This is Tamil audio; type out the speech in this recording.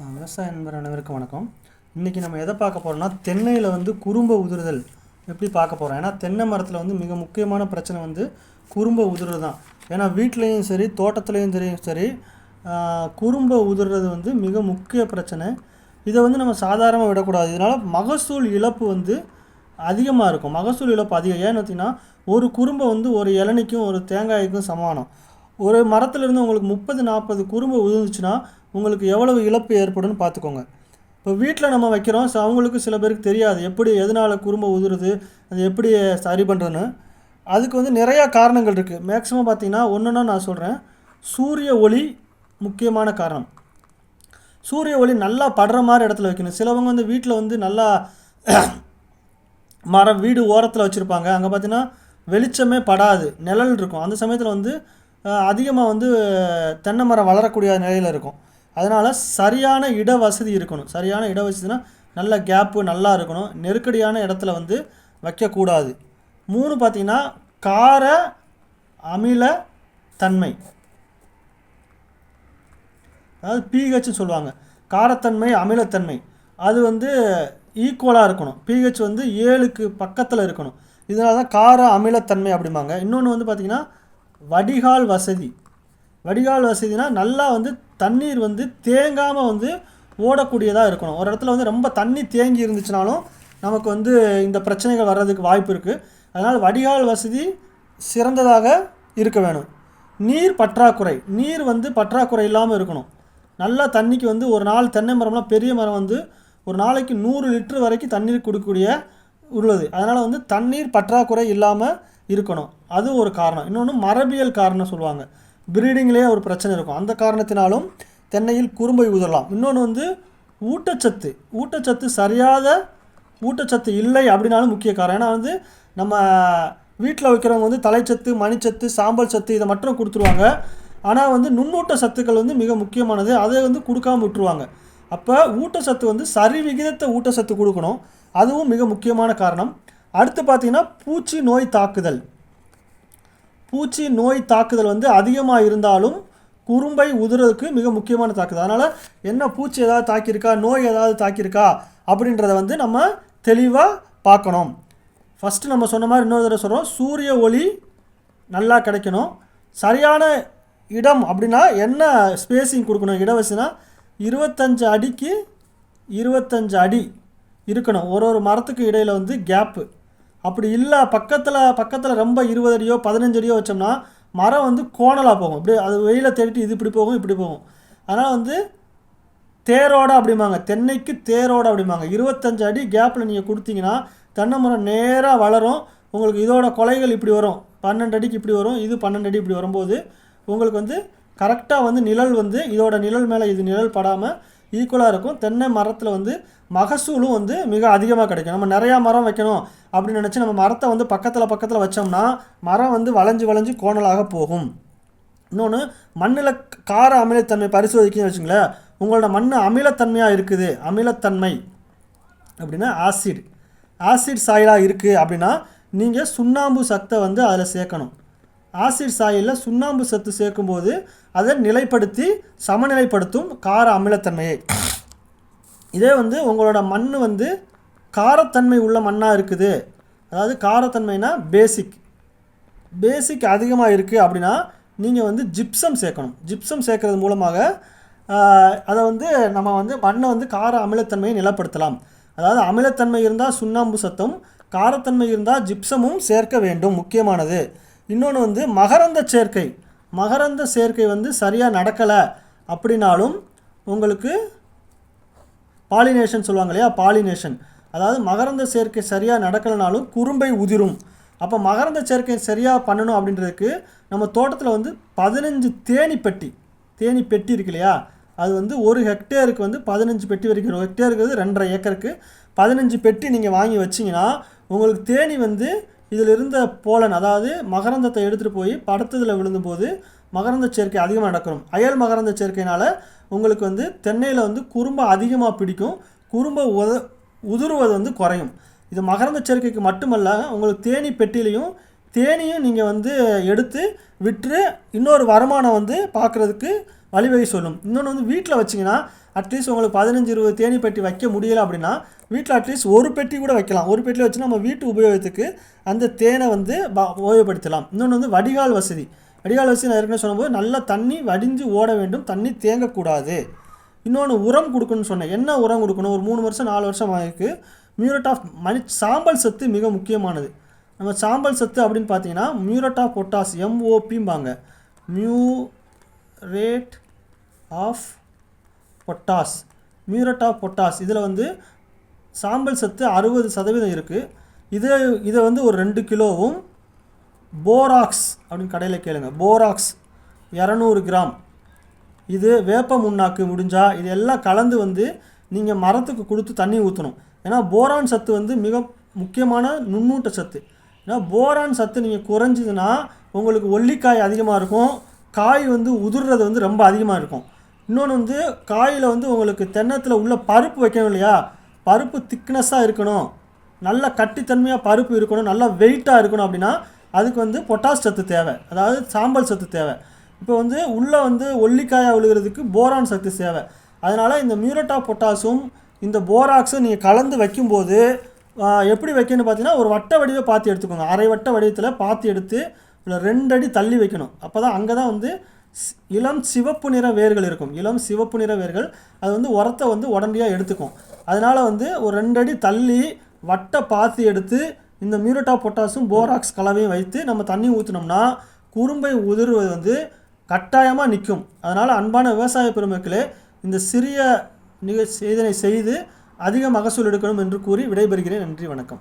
விவசாய நண்பர் அனைவருக்கும் வணக்கம். இன்றைக்கி நம்ம எதை பார்க்க போகிறோம்னா தென்னையில் வந்து குறும்ப உதிர்தல் எப்படி பார்க்க போகிறோம் ஏன்னா தென்னை மரத்தில் வந்து மிக முக்கியமான பிரச்சனை வந்து குறும்ப உதிர்றது தான். ஏன்னா வீட்லேயும் சரி தோட்டத்துலேயும் சரி சரி குறும்ப உதிர்றது வந்து மிக முக்கிய பிரச்சனை. இதை வந்து நம்ம சாதாரணமாக விடக்கூடாது. இதனால் மகசூல் இழப்பு வந்து அதிகமாக இருக்கும். மகசூல் இழப்பு அதிகம். ஏன்னு பார்த்தீங்கன்னா ஒரு குறும்பை வந்து ஒரு இளநிக்கும் ஒரு தேங்காய்க்கும் சமானம். ஒரு மரத்துலேருந்து உங்களுக்கு முப்பது நாற்பது குறும்பு உதிர்ந்துச்சுன்னா உங்களுக்கு எவ்வளவு இழப்பு ஏற்படும்னு பார்த்துக்கோங்க. இப்போ வீட்டில் நம்ம வைக்கிறோம். ஸோ அவங்களுக்கு சில பேருக்கு தெரியாது. எப்படி எதனால் குறும்பு உதிருது அது எப்படி சரி பண்ணுறதுன்னு அதுக்கு வந்து நிறையா காரணங்கள் இருக்குது மேக்ஸிமம் பார்த்தீங்கன்னா ஒன்றுன்னா நான் சொல்கிறேன் சூரிய ஒளி முக்கியமான காரணம். சூரிய ஒளி நல்லா படுற மாதிரி இடத்துல வைக்கணும். சிலவங்க வந்து வீட்டில் வந்து நல்லா மரம் வீடு ஓரத்தில் வச்சுருப்பாங்க. அங்கே பார்த்தீங்கன்னா வெளிச்சமே படாது. நிழல் இருக்கும். அந்த சமயத்தில் வந்து அதிகமாக வந்து தென்னை மரம் வளரக்கூடிய நிலையில் இருக்கும். அதனால் சரியான இட வசதி இருக்கணும். சரியான இட வசதினா நல்ல கேப்பு நல்லா இருக்கணும். நெருக்கடியான இடத்துல வந்து வைக்கக்கூடாது. மூணு பார்த்திங்கன்னா கார அமில தன்மை. அதாவது பிஹெச்னு சொல்லுவாங்க. காரத்தன்மை அமிலத்தன்மை. அது வந்து ஈக்குவலாக இருக்கணும். பிஹெச் வந்து ஏழுக்கு பக்கத்தில் இருக்கணும். இதனால தான் கார அமிலத்தன்மை அப்படிம்பாங்க. இன்னொன்று வந்து பார்த்திங்கன்னா வடிகால் வசதி. வடிகால் வசதினா நல்லா வந்து தண்ணீர் வந்து தேங்காமல் வந்து ஓடக்கூடியதாக இருக்கணும். ஒரு இடத்துல வந்து ரொம்ப தண்ணி தேங்கி இருந்துச்சுனாலும் நமக்கு வந்து இந்த பிரச்சனைகள் வர்றதுக்கு வாய்ப்பு இருக்குது அதனால் வடிகால் வசதி சிறந்ததாக இருக்க வேணும். நீர் பற்றாக்குறை. நீர் வந்து பற்றாக்குறை இல்லாமல் இருக்கணும். நல்லா தண்ணிக்கு வந்து ஒரு நாள் தென்னை மரம்லாம் பெரிய மரம் வந்து ஒரு நாளைக்கு நூறு லிட்டர் வரைக்கும் தண்ணீர் கொடுக்கக்கூடிய உள்ளது. அதனால் வந்து தண்ணீர் பற்றாக்குறை இல்லாமல் இருக்கணும். அது ஒரு காரணம். இன்னொன்று மரபியல் காரணம் சொல்லுவாங்க. ப்ரீடிங்லேயே ஒரு பிரச்சனை இருக்கும். அந்த காரணத்தினாலும் தென்னையில் குறும்பை உதறலாம் இன்னொன்று வந்து ஊட்டச்சத்து. ஊட்டச்சத்து சரியாத ஊட்டச்சத்து இல்லை அப்படின்னாலும் முக்கிய காரணம். ஏன்னா வந்து நம்ம வீட்டில் வைக்கிறவங்க வந்து தலைச்சத்து மணிச்சத்து சாம்பல் சத்து இதை மட்டும் கொடுத்துருவாங்க. ஆனால் வந்து நுண்ணூட்ட சத்துக்கள் வந்து மிக முக்கியமானது. அதை வந்து கொடுக்காம விட்டுருவாங்க. அப்போ ஊட்டச்சத்து வந்து சரி விகிதத்தை ஊட்டச்சத்து கொடுக்கணும். அதுவும் மிக முக்கியமான காரணம். அடுத்து பார்த்தீங்கன்னா பூச்சி நோய் தாக்குதல். பூச்சி நோய் தாக்குதல் வந்து அதிகமாக இருந்தாலும் குறும்பை உதிரதுக்கு மிக முக்கியமான தாக்குதல். அதனால் என்ன பூச்சி ஏதாவது தாக்கியிருக்கா நோய் ஏதாவது தாக்கியிருக்கா அப்படின்றத வந்து நம்ம தெளிவாக பார்க்கணும். ஃபஸ்ட்டு நம்ம சொன்ன மாதிரி இன்னொரு தடவை சொல்கிறோம் சூரிய ஒளி நல்லா கிடைக்கணும். சரியான இடம் அப்படின்னா என்ன ஸ்பேஸிங் கொடுக்கணும் இடவசதினா இருபத்தஞ்சு அடிக்கு இருபத்தஞ்சு அடி இருக்கணும். ஒரு ஒரு மரத்துக்கு இடையில் வந்து கேப்பு அப்படி இல்லை பக்கத்தில் பக்கத்தில் ரொம்ப இருபது அடியோ பதினஞ்சு அடியோ வச்சோம்னா மரம் வந்து கோணலாக போகும். இப்படி அது வெயில தேடிட்டு இது இப்படி போகும் இப்படி போகும். அதனால் வந்து தேரோட அப்படிம்பாங்க. தென்னைக்கு தேரோட அப்படிம்பாங்க. இருபத்தஞ்சு அடி கேப்பில் நீங்கள் கொடுத்தீங்கன்னா தென்னை மரம் நேராக வளரும். உங்களுக்கு இதோட கொலைகள் இப்படி வரும். பன்னெண்டு அடிக்கு இப்படி வரும் இது பன்னெண்டு அடி இப்படி வரும்போது உங்களுக்கு வந்து கரெக்டாக வந்து நிழல் வந்து இதோட நிழல் மேலே இது நிழல் படாமல் ஈக்குவலாக இருக்கும். தென்னை மரத்தில் வந்து மகசூலும் வந்து மிக அதிகமாக கிடைக்கும். நம்ம நிறையா மரம் வைக்கணும் அப்படின்னு நினச்சி நம்ம மரத்தை வந்து பக்கத்தில் பக்கத்தில் வச்சோம்னா மரம் வந்து வளைஞ்சு வளைஞ்சு கோணலாக போகும். இன்னொன்று மண்ணில் கார அமிலத்தன்மை பரிசோதிக்கணும்னு வச்சுங்களேன் உங்களோட மண் அமிலத்தன்மையாக இருக்குது. அமிலத்தன்மை அப்படின்னா ஆசிட் ஆசிட் சாயிலாக இருக்குது அப்படின்னா நீங்கள் சுண்ணாம்பு சத்தை வந்து அதில் சேர்க்கணும். ஆசிட் சாயலில் சுண்ணாம்பு சத்து சேர்க்கும்போது அதை நிலைப்படுத்தி சமநிலைப்படுத்தும் கார அமிலத்தன்மையை. இதே வந்து உங்களோட மண் வந்து காரத்தன்மை உள்ள மண்ணாக இருக்குது. அதாவது காரத்தன்மைனா பேசிக் பேசிக் அதிகமாக இருக்குது அப்படின்னா நீங்கள் வந்து ஜிப்சம் சேர்க்கணும். ஜிப்சம் சேர்க்கறது மூலமாக அதை வந்து நம்ம வந்து மண்ணை வந்து கார அமிலத்தன்மையை நிலப்படுத்தலாம். அதாவது அமிலத்தன்மை இருந்தால் சுண்ணாம்பு சத்தும் காரத்தன்மை இருந்தால் ஜிப்சமும் சேர்க்க வேண்டும் முக்கியமானது. இன்னொன்று வந்து மகரந்த சேர்க்கை. மகரந்த சேர்க்கை வந்து சரியாக நடக்கலை அப்படின்னாலும் உங்களுக்கு பாலினேஷன் சொல்லுவாங்க இல்லையா? பாலினேஷன். அதாவது மகரந்த சேர்க்கை சரியாக நடக்கலைனாலும் குறும்பை உதிரும். அப்போ மகரந்த சேர்க்கை சரியாக பண்ணணும் அப்படின்றதுக்கு நம்ம தோட்டத்தில் வந்து பதினஞ்சு தேனி பெட்டி. தேனி பெட்டி இருக்கு இல்லையா? அது வந்து ஒரு ஹெக்டேருக்கு வந்து பதினஞ்சு பெட்டி வரைக்கும் ஒரு ஹெக்டேருக்கு வந்து ரெண்டரை ஏக்கருக்கு. பதினஞ்சு பெட்டி நீங்கள் வாங்கி வச்சிங்கன்னா உங்களுக்கு தேனி வந்து இதில் இருந்த போலன் அதாவது மகரந்தத்தை எடுத்துகிட்டு போய் படத்ததில் விழுந்தபோது மகரந்த சேர்க்கை அதிகமாக நடக்கணும். அயல் மகரந்த சேர்க்கைனால் உங்களுக்கு வந்து தென்னையில் வந்து குறும்பை அதிகமாக பிடிக்கும். குறும்பை உத உதிர்வது வந்து குறையும். இது மகரந்த சேர்க்கைக்கு மட்டுமல்ல உங்களுக்கு தேனி பெட்டிலையும் தேனியும் நீங்கள் வந்து எடுத்து விற்று இன்னொரு வருமானம் வந்து பார்க்குறதுக்கு வழிவகை சொல்லும். இன்னொன்று வந்து வீட்டில் வச்சிங்கன்னா அட்லீஸ்ட் உங்களுக்கு பதினஞ்சு இருபது தேனி பெட்டி வைக்க முடியல அப்படின்னா வீட்டில் அட்லீஸ்ட் ஒரு பெட்டி கூட வைக்கலாம். ஒரு பெட்டியில் வச்சு நம்ம வீட்டு உபயோகத்துக்கு அந்த தேனை வந்து ப- உபயோகப்படுத்தலாம். இன்னொன்று வந்து வடிகால் வசதி. வடிகால் வசதி நான் ஏற்கனவே சொன்னபோது நல்லா தண்ணி வடிஞ்சு ஓட வேண்டும். தண்ணி தேங்கக்கூடாது. இன்னொன்று உரம் கொடுக்கணும்னு சொன்னேன். என்ன உரம் கொடுக்கணும்? ஒரு மூணு வருஷம் நாலு வருஷம் ஆகிருக்கு மியூரட் ஆஃப் மணி சாம்பல் சத்து மிக முக்கியமானது. நம்ம சாம்பல் சத்து அப்படின்னு பார்த்தீங்கன்னா muriate of potash எம்ஓபிம்பாங்க muriate of potash muriate of potash. இதில் வந்து சாம்பல் சத்து அறுபது சதவீதம் இருக்குது இது இதை வந்து ஒரு ரெண்டு கிலோவும் போராக்ஸ் அப்படின்னு கடையில் கேளுங்க. போராக்ஸ் இரநூறு கிராம். இது வேப்ப முன்னாக்கு முடிஞ்சால் இது எல்லாம் கலந்து வந்து நீங்கள் மரத்துக்கு கொடுத்து தண்ணி ஊற்றணும் ஏன்னா போரான் சத்து வந்து மிக முக்கியமான நுண்ணூட்ட சத்து. ஏன்னா போரான் சத்து நீங்கள் குறைஞ்சிதுன்னா உங்களுக்கு ஒல்லிக்காய் அதிகமாக இருக்கும். காய் வந்து உதிர்றது வந்து ரொம்ப அதிகமாக இருக்கும். இன்னொன்று வந்து காயில் வந்து உங்களுக்கு தென்னத்தில் உள்ள பருப்பு வைக்கணும் இல்லையா? பருப்பு திக்னஸாக இருக்கணும். நல்ல கட்டித்தன்மையாக பருப்பு இருக்கணும். நல்லா வெயிட்டாக இருக்கணும் அப்படின்னா அதுக்கு வந்து பொட்டாஸ் சத்து தேவை. அதாவது சாம்பல் சத்து தேவை. இப்போ வந்து உள்ளே வந்து ஒல்லிக்காயாக விழுகிறதுக்கு போரான் சத்து தேவை. அதனால் இந்த மியூரட்டா பொட்டாஸும் இந்த போராக்ஸும் நீங்கள் கலந்து வைக்கும்போது எப்படி வைக்கணும்னு பார்த்தீங்கன்னா ஒரு வட்ட வடிவை பார்த்து எடுத்துக்கோங்க. அரை வட்ட வடிவத்தில் பார்த்து எடுத்து இதில் ரெண்டு அடி தள்ளி வைக்கணும். அப்போ தான் அங்கே தான் வந்து இளம் சிவப்பு நிற வேர்கள் இருக்கும். இளம் சிவப்பு நிற வேர்கள் அது வந்து உரத்தை வந்து உடனடியாக எடுத்துக்கும். அதனால் வந்து ஒரு ரெண்டு அடி தள்ளி வட்டை பார்த்து எடுத்து இந்த மியூரட்டா பொட்டாசும் போராக்ஸ் கலவையும் வைத்து நம்ம தண்ணி ஊற்றினோம்னா குறும்பை உதிர்வது வந்து கட்டாயமாக நிற்கும் அதனால் அன்பான விவசாய பெருமக்களே இந்த சிறிய நிகழ்ச்சி இதனை செய்து அதிக மகசூல் எடுக்கணும் என்று கூறி விடைபெறுகிறேன். நன்றி வணக்கம்.